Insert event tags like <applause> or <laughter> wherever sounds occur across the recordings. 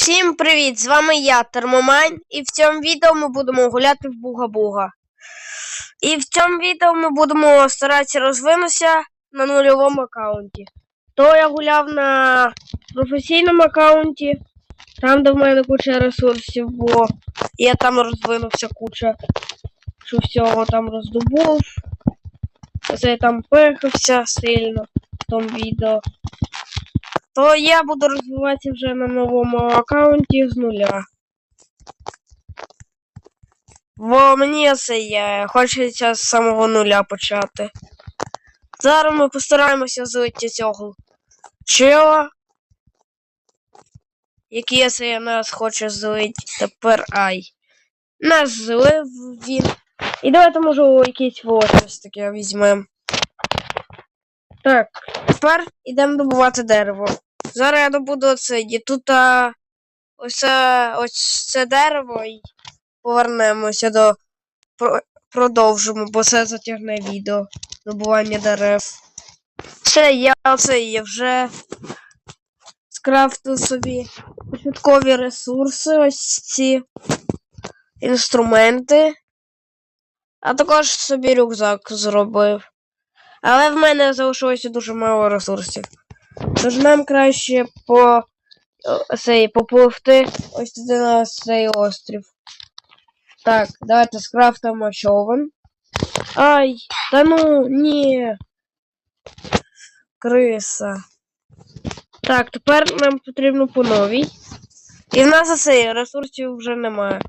Всім привіт! З вами я, Термомайн, і в цьому відео ми будемо гуляти в Буга-Буга. І в цьому відео ми будемо старатися розвинутися на нульовому аккаунті. То я гуляв на професійному аккаунті, там, де в мене куча ресурсів. І я там розвинувся куча, що всього там роздобув. Це я там пихався сильно в тому відео то я буду розвиватися вже на новому аккаунті з нуля. Бо мені це є, хочеться з самого нуля почати. Зараз ми постараємося злити цього чела, який це нас хоче злити тепер ай. Нас злив він. І давайте може якийсь щось таке візьмемо. Так, тепер йдемо добувати дерево. Зараз я добуду це. І тут а, ось, це, ось це дерево і повернемося до. Про, продовжимо, бо це затягне відео. Добування дерев. Це я оце є вже скрафтив собі початкові ресурси, ось ці інструменти. А також собі рюкзак зробив. Але в мене залишилося дуже мало ресурсів. Тож нам краще по цей, попливти ось туди на цей острів. Так, давайте скрафтимо човен. Ай, та ну, ні. Криса. Так, тепер нам потрібно по новій. І в нас цей ресурсів вже немає.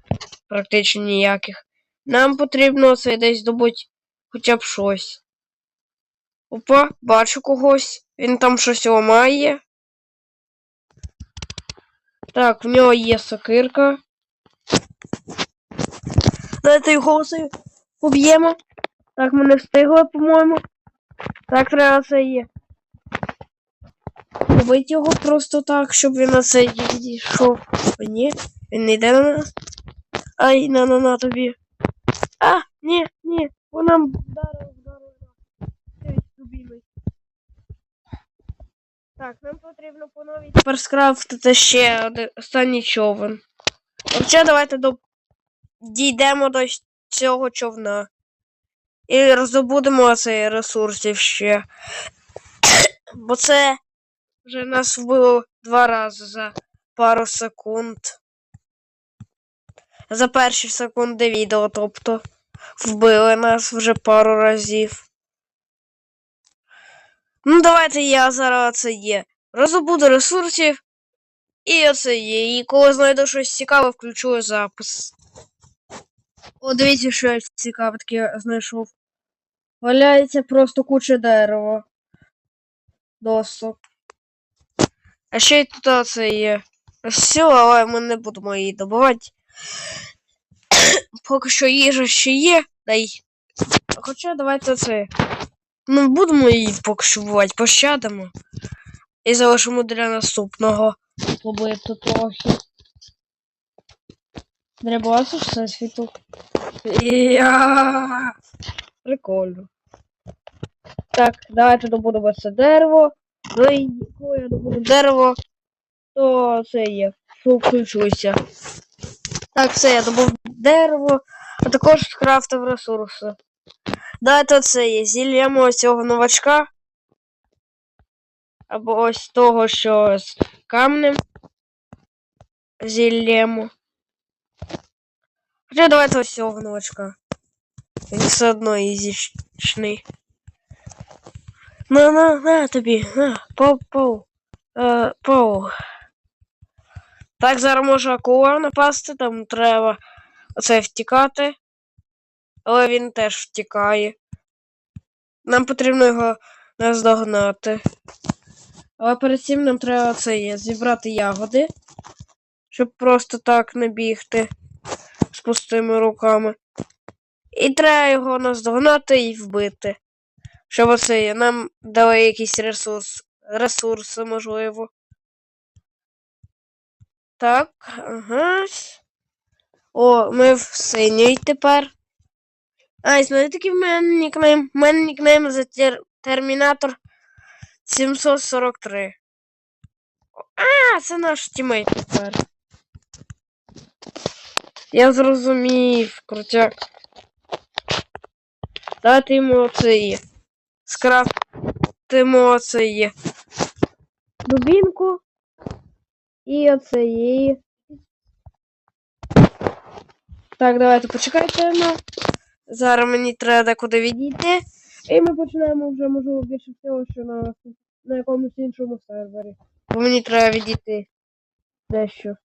Практично ніяких. Нам потрібно це десь добути хоча б щось. Опа, бачу когось. Він там щось ламає. Так, в нього є сокирка. Давайте його оце поб'ємо. Так, ми не встигли, по-моєму. Так, треба це є. Побити його просто так, щоб він на це відійшов. О, ні, він не йде на нас. Ай, на на на тобі. А, ні, ні, вона вдарила, вдарила. Ей, любимий. Так, нам потрібно по новій тепер скрафтити ще один останній човен. Взагалі, давайте до... дійдемо до цього човна. І роздобудемо цей ресурсів ще. Бо це вже нас вбило два рази за пару секунд. За перші секунди відео, тобто вбили нас вже пару разів. Ну, давайте я зараз це є. Розбуду ресурсів. І оце є. І коли знайду щось цікаве, включу запис. О, дивіться, що я цікаве таке знайшов. Валяється просто куча дерева. Досок. А ще й тут оце є. Все, але ми не будемо її добувати. Поки що їжа ще є, дай. Хоча давайте це. Ну, будемо її поки що бувати, пощадимо. І залишимо для наступного побиту трохи. Дребасу все світу. Я. Прикольно. Так, давайте добудемо це дерево. Ну і коли я добуду дерево, то це є. Включуся. Так, все, я добув дерево, а також скрафтив ресурси. Давайте це є. Зільємо цього новачка. Або ось того, що з камнем. Зільємо. Хоча давайте ось цього новачка. Він все одно ізічний. На, на, на тобі, на, пов, пов. Е, пов. Так, зараз може акула напасти, там треба оце втікати. Але він теж втікає. Нам потрібно його наздогнати. Але перед цим нам треба це є, зібрати ягоди, щоб просто так не бігти з пустими руками. І треба його наздогнати і вбити. Щоб оце є, нам дали якийсь ресурс. Ресурси, можливо. Так, ага. О, ми в синій тепер. Ай, знаєте, який в мене нікнейм? У мене за тер... Термінатор 743. А, це наш тімейт тепер. Я зрозумів, крутяк. Дати йому оцей. Скрафтимо оцей. Дубінку. І оцеї. Так, давайте почекайте. Ну. Зараз мені треба декуди відійти. І ми починаємо вже, можливо, більше всього, що на, на якомусь іншому сервері. Бо мені треба відійти дещо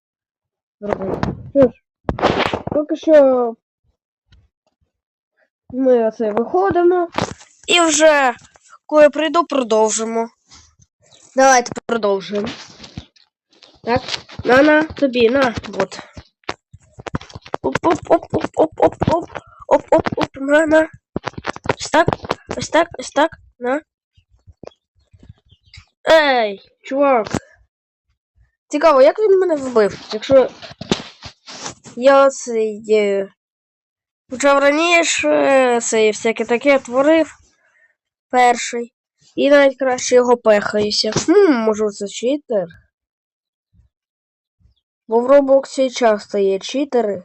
зробити. Що ж, поки що ми оце виходимо. І вже, коли я прийду, продовжимо. Давайте продовжуємо. Так, на, на, тобі, на, вот. Оп-оп-оп-оп-оп-оп-оп. Оп-оп-оп, на, на. Ось так, ось так, ось так, на. Ей, чувак. Цікаво, як він мене вбив? Якщо я цей е, почав раніше цей всяке таке творив перший. І навіть краще його пехаюся. Хм, може це читер? Бо в Роблоксі часто є читери,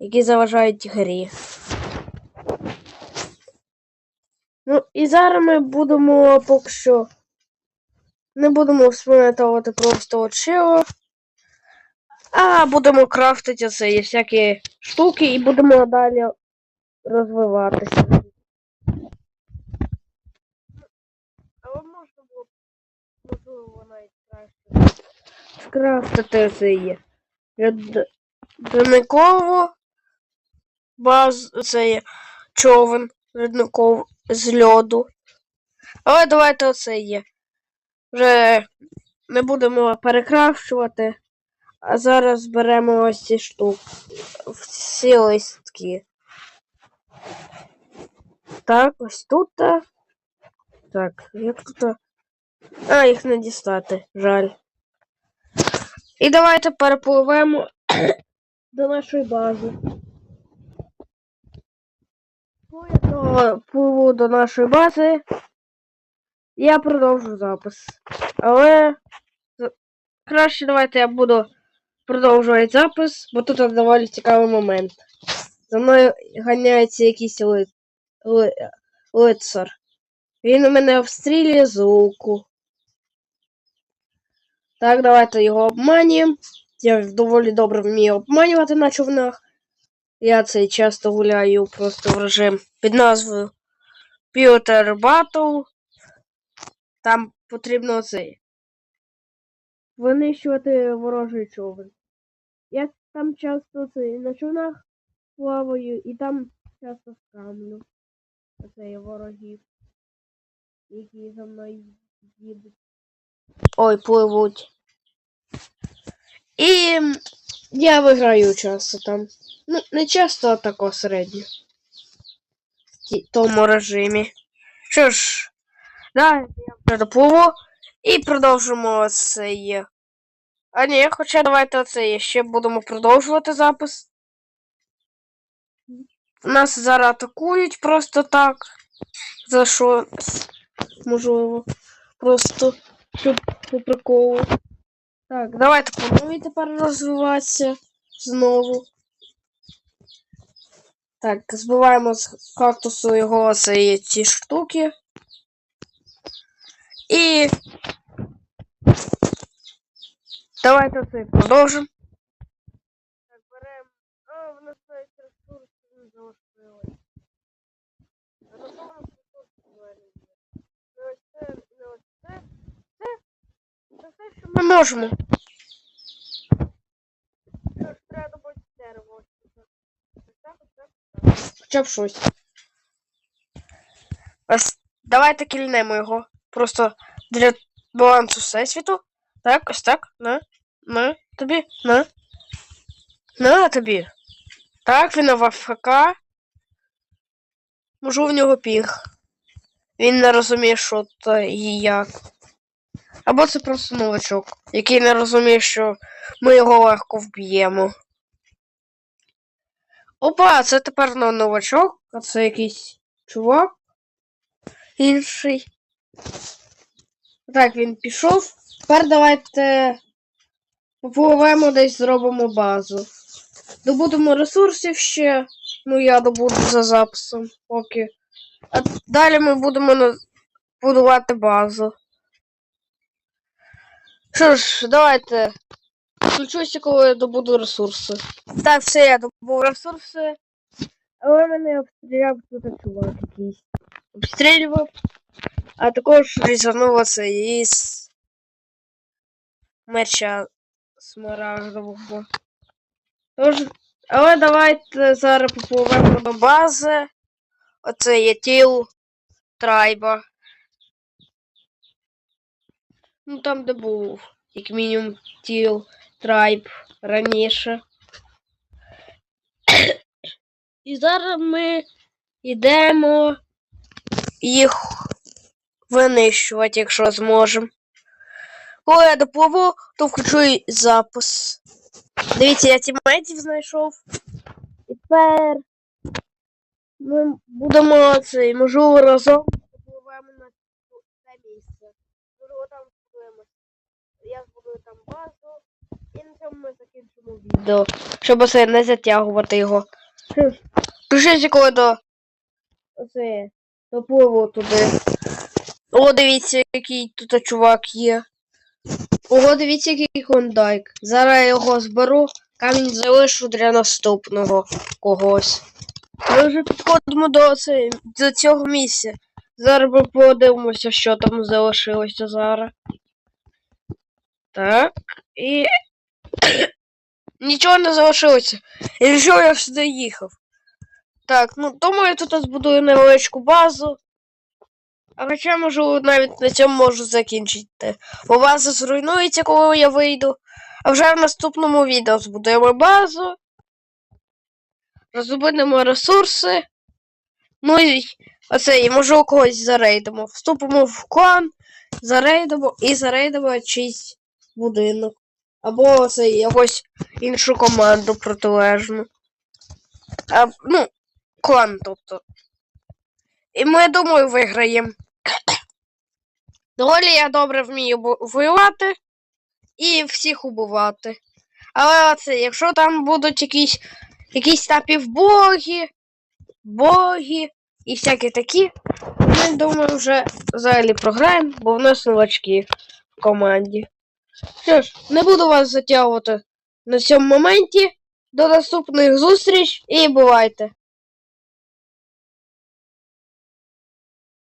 які заважають грі. Ну, і зараз ми будемо поки що. Не будемо вспам'ятовувати просто очиво, а будемо крафтити оце і всякі штуки і будемо далі розвиватися. Але можна було б, можливо, навіть краще скрафтити це є. Льодникову базу, це човен льодников з льоду. Але давайте оце є. Вже не будемо перекрафчувати, а зараз беремо ось ці штуки. Всі листки. Так, ось тут. Так, як тут. А, їх не дістати, жаль. І давайте перепливемо <coughs> до нашої бази. Коли я пливу до нашої бази, я продовжу запис. Але краще давайте я буду продовжувати запис, бо тут доволі цікавий момент. За мною ганяється якийсь ли... Ли... лицар. Він у мене обстрілює з луку. Так, давайте його обманюємо. Я доволі добре вмію обманювати на човнах. Я цей часто гуляю просто в режим під назвою Pewter Battle. Там потрібно цей. Винищувати ворожий човен. Я там часто цей на човнах плаваю і там часто скамлю. Оце є ворогів, які за мною їдуть. Ой, пливуть. І я виграю часто там. Ну, не часто, тако середньо. В тому режимі. Що ж, да, я вже допливу і продовжимо цей. А ні, хоча давайте оце ще будемо продовжувати запис. Нас зараз атакують просто так. За що? Можливо. Просто щоб по приколу. Так, давайте попробуй тепер розвиватися знову. Так, збиваємо з кактусу його ці, ці штуки. І. Давайте це продовжимо. Так, беремо. А, в нас навіть ресурси не залишилось. А на тому є. Ну, ось це, ну, ось це. Це. Це все, що ми можемо. Що ж, треба добути дерево. ось тут. Ось так, ось так, ось так. Хоча б щось. Ось, давайте кільнемо його. Просто для балансу всесвіту. Так, ось так. На. На тобі. На. На тобі. Так, він в АФК. Можу в нього пінг. Він не розуміє, що то і як. Або це просто новачок, який не розуміє, що ми його легко вб'ємо. Опа, це тепер не новачок, а це якийсь чувак інший. Так, він пішов. Тепер давайте попливемо десь зробимо базу. добудемо ресурсів ще. Ну, я добуду за записом, поки. А далі ми будемо будувати базу. Що ж, давайте. Включуся, коли я добуду ресурси. Так, все, я добув ресурси. Але мене обстріляв тут чувак якийсь. Обстрілював. А також різанув це із меча смарагдового. Тож, але давайте зараз попливемо до бази. Оце є тіл трайба. Ну там, де був, як мінімум, тіл трайб раніше. І зараз ми йдемо їх винищувати, якщо зможемо. Коли я допливу, то включу і запис. Дивіться, я тімейтів знайшов. І тепер ми будемо цей, можливо, разом попливемо на це місце. Можливо, там будемо. Я збудую там базу. І на цьому ми закінчимо відео. Щоб оце не затягувати його. Пишіть, коли до оце допливу туди. О, дивіться, який тут чувак є. Ого, дивіться, який хондайк. Зараз я його зберу, камінь залишу для наступного когось. Ми вже підходимо до, цей, до цього місця. Зараз ми подивимося, що там залишилося зараз. Так. І. Нічого не залишилося. І що я сюди їхав? Так, ну думаю, тут збудую невеличку базу. А хоча можу навіть на цьому можу закінчити. Бо база зруйнується, коли я вийду. А вже в наступному відео збудуємо базу. Роздобудемо ресурси. Ну і оце, і може у когось зарейдимо. Вступимо в клан, зарейдимо і зарейдимо чийсь будинок. Або оце якусь іншу команду протилежну. А, ну, клан, тобто. І ми, думаю, виграємо. Доволі я добре вмію воювати і всіх убивати. Але оце, якщо там будуть якісь, якісь напівбоги, боги і всякі такі, ми, думаю, вже взагалі програємо, бо в нас новачки в команді. Що ж, не буду вас затягувати на цьому моменті. До наступних зустріч і бувайте!